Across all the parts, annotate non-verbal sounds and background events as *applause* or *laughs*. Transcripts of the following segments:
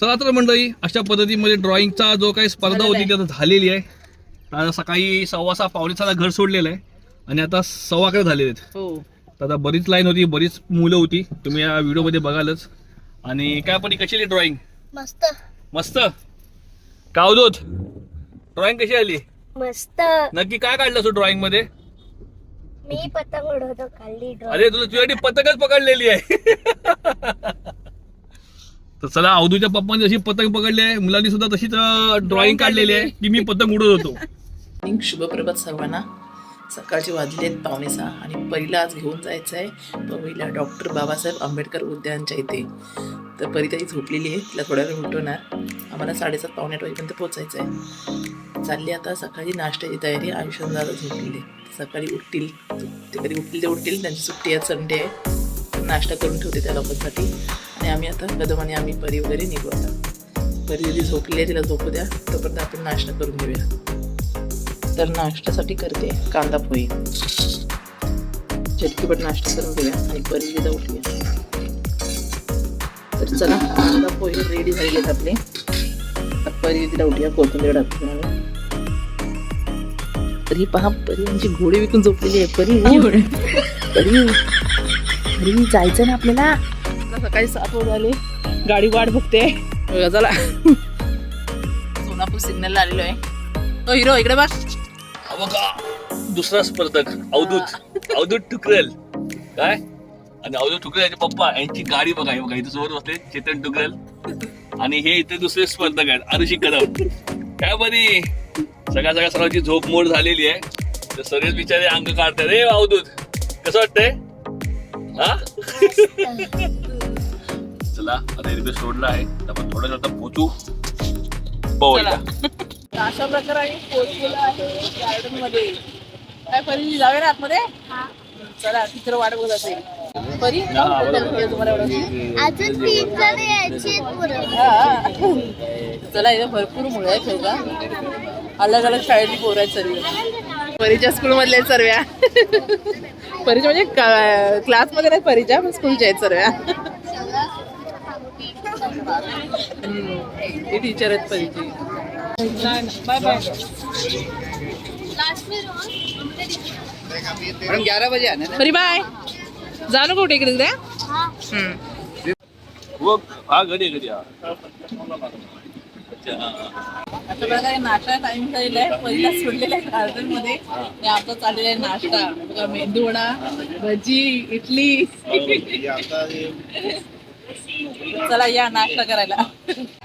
चला तर मंडळी अशा पद्धतीमध्ये ड्रॉइंगचा जो काही स्पर्धा होती ती आता झालेली आहे. आता सकाळी सव्वा सहा पावणे सहाला घर सोडलेलं आहे. आणि आता सव्वा अकरा झालेले आहेत. हो. तर आता बरीच लाईन होती बरीच मुलं होती. तुम्ही या व्हिडिओमध्ये बघालच. आणि काय पण कशी आली ड्रॉइंग मस्त. मस्त. कावदोत ड्रॉइंग कशी आली? मस्त. नक्की काय काढलं तू ड्रॉइंगमध्ये? मी पतंग उडवतो अरे तुला तुझ्यासाठी पतंगच पकडलेली आहे. *laughs* तर चला अवधूच्या पप्पाने जशी पतंग पकडली आहे मुलांनी सुद्धा तशीच ड्रॉइंग काढलेली आहे की मी पतंग उडवत होतो. शुभप्रभात सर्वांना. सकाळचे वाजले आहेत पावणे सहा आणि पहिला आज घेऊन जायचं आहे. पहिला डॉक्टर बाबासाहेब आंबेडकर उद्यानच्या इथे. तर परी ताई झोपलेली आहे तिला थोड्या वेळ उठवणार. आम्हाला साडेसात पावणे आठ वाजेपर्यंत पोचायचं आहे चालली आता सकाळी नाश्त्याची तयारी. आयुष्यात दादा झोपलेली आहे. सकाळी उठतील. ते कधी उठतील ते उठतील. त्यांची सुट्टी आहे संडे आहे. नाश्ता करून ठेवते त्या लोकांसाठी. आणि आम्ही आता कदम आणि आम्ही परी वगैरे निघू आता. परी दिदी झोपली आहे तिला झोपू द्या. तोपर्यंत आपण नाश्ता करून घेऊया. तर नाश्त्यासाठी करते कांदा पोहे झटकीपट नाश्ता करून घेऊया आणि परी दिदा उठूया तर चला कांदा पोहे रेडी झालेले आहेत आपले. परी दिला उठूया कोथिंबीर टाकून आम्ही. परी पहा परी आमची घोडी विकून झोपलेली आहे परी. परी परी जायचं ना आपल्याला? सकाळी सात वाजता आले. गाडी वाट बघते. बघा, चला. सोनापूर सिग्नल आलेलो आहे. तो हिरो इकडे बघा. दुसरा स्पर्धक अवधूत. अवधूत टुकरेल. काय? आणि अवधूत टुकरेल याचे पप्पा यांची गाडी बघा हे बघा इथे सोबत बसले चेतन टुकरेल. आणि हे इथे दुसरे स्पर्धक आहेत आरुषी कदम. काय बरी सगळ्या सगळ्या सर्वांची झोप मोड झालेली आहे. तर सगळेच बिचारे अंग काढतात. रे अवधूत कसं वाटतंय? हा? चला आता रेल्वे सोडला आहे. आपण थोड्या आता पोहोचू पवईला अशा प्रकारे आम्ही पोहोचलेलो आहे गार्डनमध्ये काय परी जाऊया ना आतमध्ये? चला तिकडे वाट बघत असेल. परी तुम्हाला एवढं. अजून तीन जण यायची पुरं. हा. चला इथे भरपूर मुलं आहेत ठेवता अलग अलग शाळेतली पोरं आहेत सर्व. परीच्या स्कूल मधले सर्व्या परीच्या म्हणजे क्लासमध्ये नाही परीच्या पण स्कूलच्या आहेत सर्व्या हे टीचर आहेत परीची बाय बाय मैडम ग्यारह बजे आना परी बाय. जा नको कुठे इकडे व हा घडी घडी हा अच्छा. आता बघा नाश्ता टाइम झालेला आहे. पहिला सोडलेला आहे गार्डनमध्ये. आणि आता चाललेला आहे नाश्ता. बघा मेंदू भजी इडली. चला या नाश्ता करायला.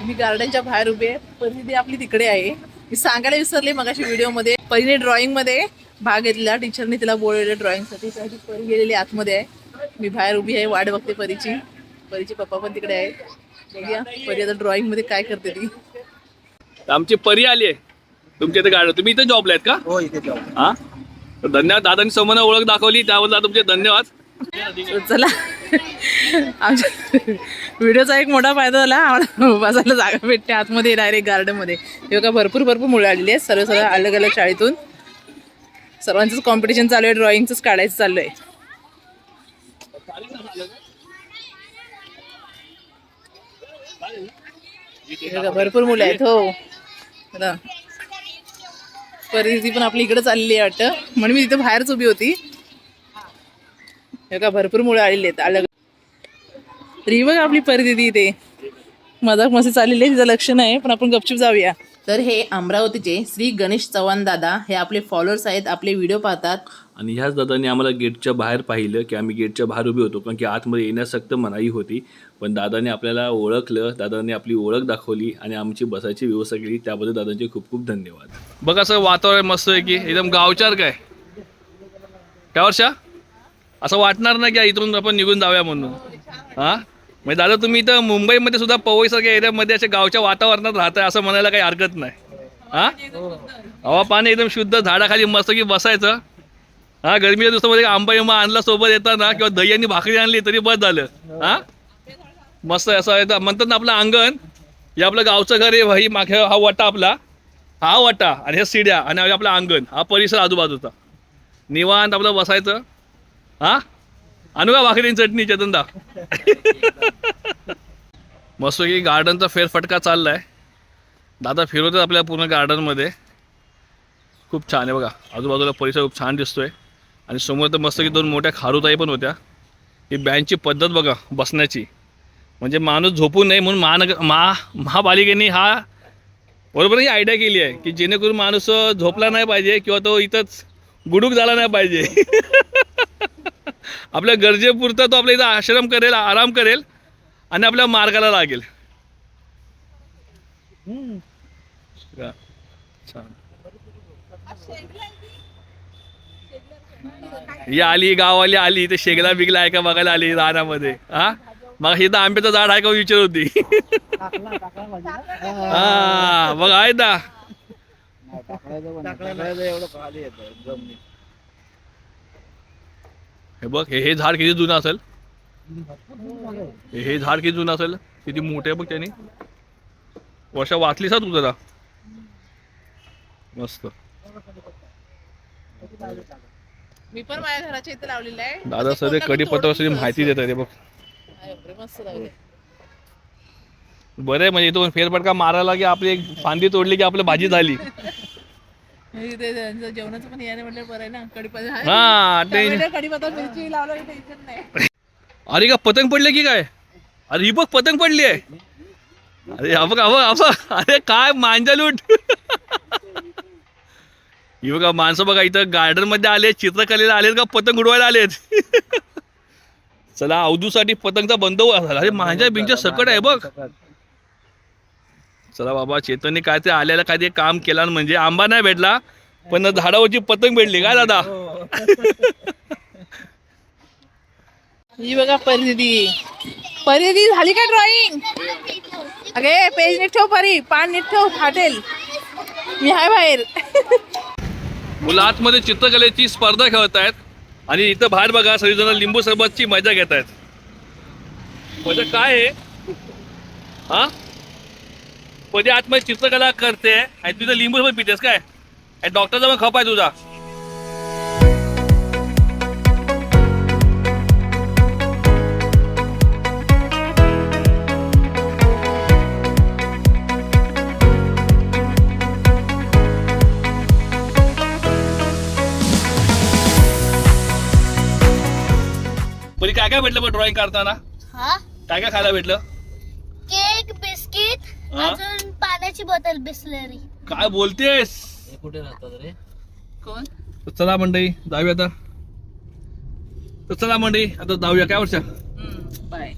मी गार्डनच्या बाहेर उभे आहे. परिस्थिती आपली तिकडे आहे. मी सांगायला विसरले मगाशी व्हिडिओमध्ये. परीने ड्रॉइंगमध्ये भाग घेतला टीचरने तिला बोलवलेलं ड्रॉइंगसाठी. त्यासाठी परी गेलेली आतमध्ये आहे. मी बाहेर उभी आहे. वाट बघते परीची. परीचे पप्पा पण तिकडे आहेत. बघूया. परी आता ड्रॉइंगमध्ये काय करते ती. आमची परी आली आहे. तुमच्या इथे गाडी तुम्ही इथे जॉबला आहेत का? हो इथे जाऊ हा? तर धन्यवाद दादांनी समोर ओळख दाखवली. त्याबद्दल तुमचे धन्यवाद. चला. आमच्या व्हिडिओचा एक मोठा फायदा झाला. आम्हाला बसायला जागा भेटते. आतमध्ये डायरेक्ट गार्डनमध्ये तेव्हा का भरपूर भरपूर मुलं आलेली आहेत. सर्व सर्व अलग अलग शाळेतून. सर्वांचंच कॉम्पिटिशन चालू आहे. ड्रॉइंगचंच काढायचं चालू आहे. भरपूर मुलं आहेत हो. परिस्थिती पण आपली इकडे चाललेली आहे वाटतं. म्हणून मी तिथे बाहेरच उभी होती. का भरपूर मुळे आलेली आहेत. अलग तरी बघ आपली परिस्थिती इथे. मजाक मस्ती चाललेली आहे तिचं लक्ष नाही पण आपण गपचूप जाऊया. तर हे अमरावतीचे श्री गणेश चव्हाण दादा हे आपले फॉलोअर्स आहेत आपले व्हिडिओ पाहतात. आणि ह्याच दादांनी आम्हाला गेटच्या बाहेर पाहिलं की आम्ही गेटच्या बाहेर उभे होतो कारण की आतमध्ये येण्यास सक्त मनाई होती. पण दादाने आपल्याला ओळखलं दादाने आपली ओळख दाखवली आणि आमची बसायची व्यवस्था केली. त्याबद्दल दादांचे खूप खूप धन्यवाद. बघा असं वातावरण मस्त आहे की एकदम गावचार काय? काय वर्षा? असं वाटणार नाही की इथून आपण निघून जाऊया म्हणून. हा? म्हणजे दादा तुम्ही इथं मुंबईमध्ये सुद्धा पवईसारख्या एरियामध्ये अशा गावच्या वातावरणात राहताय असं म्हणायला काही हरकत नाही. हा? हवा पाणी एकदम शुद्ध झाडाखाली मस्त की बसायचं. हा गरमीच्या दिवसामध्ये आंबा इंबा आणला सोबत येताना किंवा दही आणि भाकरी आणली तरी बस झालं. हा? मस्त असं येतं म्हणतात ना आपलं अंगण हे आपलं गावचं घर आहे भाई मागे हा वटा आपला. हा वटा आणि ह्या सिड्या आणि आपलं अंगण हा परिसर आजूबाजूचा. निवांत आपलं बसायचं. हा? आणू का भाकरी चटणी चेतनदा मस्त की गार्डनचा फेरफटका चाललाय. दादा फिरवतात आपल्या पूर्ण गार्डनमध्ये खूप छान आहे बघा. आजूबाजूला परिसर खूप छान दिसतोय. आणि समोर तर मस्त की दोन मोठ्या खारुताई पण होत्या. ही बँकची पद्धत बघा बसण्याची. म्हणजे माणूस झोपू नये म्हणून महानगर महा महापालिकेने हा बरोबर ही आयडिया केली आहे की जेणेकरून माणूस झोपला नाही पाहिजे किंवा तो इथंच गुडूक झाला नाही पाहिजे. *laughs* आपल्या गरजेपुरता तो आपल्या इथं आश्रम करेल आराम करेल आणि आपल्या मार्गाला लागेल. ही आली गाववाली आली ते शेगला बिगला आहे का बघायला आली रानामध्ये. हा? मग इथं आंब्याचं झाड आहे का विचार होती. हा बघ आहे ना. हे बघ हे हे झाड किती जुनं असेल? हे हे झाड किती जुनं असेल? किती मोठे आहे बघ त्याने. वर्ष वाचलीस हा तू जरा? मस्त. मी पण माझ्या घराच्या इथे लावलेलं आहे. दादा सर कडीपत्तावर माहिती देत आहे बघ. अरे बापरे, मस्त लावले. बरं आहे म्हणजे इथून फेरफटका मारायला की आपली एक फांदी तोडली की आपली भाजी झाली? *laughs* ते त्यांचं जेवणाचं पण याने म्हटलं बरं आहे ना कडीपत्ता हा ते टोमॅटो, कडीपत्ता मिरची लावलं टेन्शन नाही. अरे का पतंग पडले की काय? अरे ही बघ पतंग पडली आहे. अरे हा बघ हा बघ, हा बघ. अरे काय मांजा लूट. ही बघा माणसं बघा इथं गार्डनमध्ये आले चित्रकलेला आलेत का पतंग उडवायला आलेत. चला अवधूसाठी पतंगचा बंदोबस्त झाला. अरे माझ्या बिंच्या सकट आहे बघ. चला बाबा चेतनने काय ते आल्याला काय ते काम केला म्हणजे आंबा नाही भेटला पण झाडावरची पतंग भेटली काय दादा? ही. बघा परिधी. परिधी झाली का ड्रॉइंग अगे पेज नीट ठेव परी पान नीट ठेव फाटेल. मी आहे बाहेर. मुलं आतमध्ये चित्रकलेची स्पर्धा खेळत आहेत आणि इथं बाहेर बघा सगळेजण लिंबू सरबतची मजा घेत आहेत. मजा काय आहे? हा? पदी आतमध्ये चित्रकला करते? आणि तुझं लिंबू सरबत पितेस काय? आणि डॉक्टरचा पण खप आहे तुझा. परी काय काय भेटलं पण ड्रॉइंग करताना हा? काय काय खायला भेटलं? केक बिस्किट हा? अजून पाण्याची बॉटल बिस्लरी. काय बोलतेस? कोण? तर चला मंडळी जाऊया आता. तर चला मंडळी आता जाऊया. काय वर्षा? बाय.